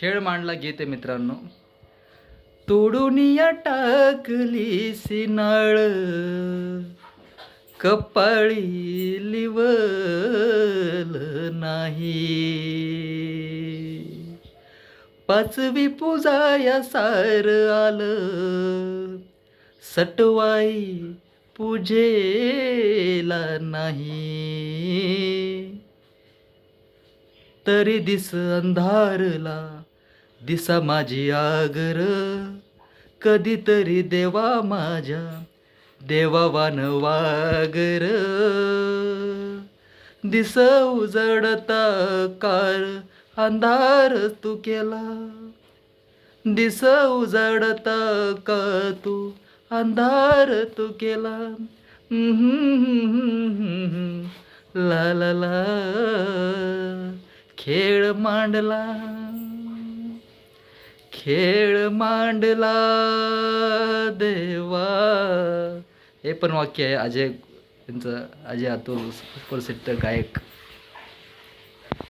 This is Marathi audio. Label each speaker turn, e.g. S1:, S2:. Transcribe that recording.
S1: खेळ मांडला गीते मित्रांनो. तोडून या टाकली सिनाळ कपाळी लिवल नाही. पाचवी पूजा या सार आलं सटवाई पूजेला नाही. तरी दिस अंधारला दिसा माझी आगर कधीतरी देवा माझ्या देवा वागर दिस उजडता कार अंधार तू केला दिस उजडता का तू अंधार तू केला ला ला ला खेळ मांडला खेळ मांडला देवा. हे पण वाक्य आहे. अजय यांचं अजय अतुल सुप्रसिद्ध गायक.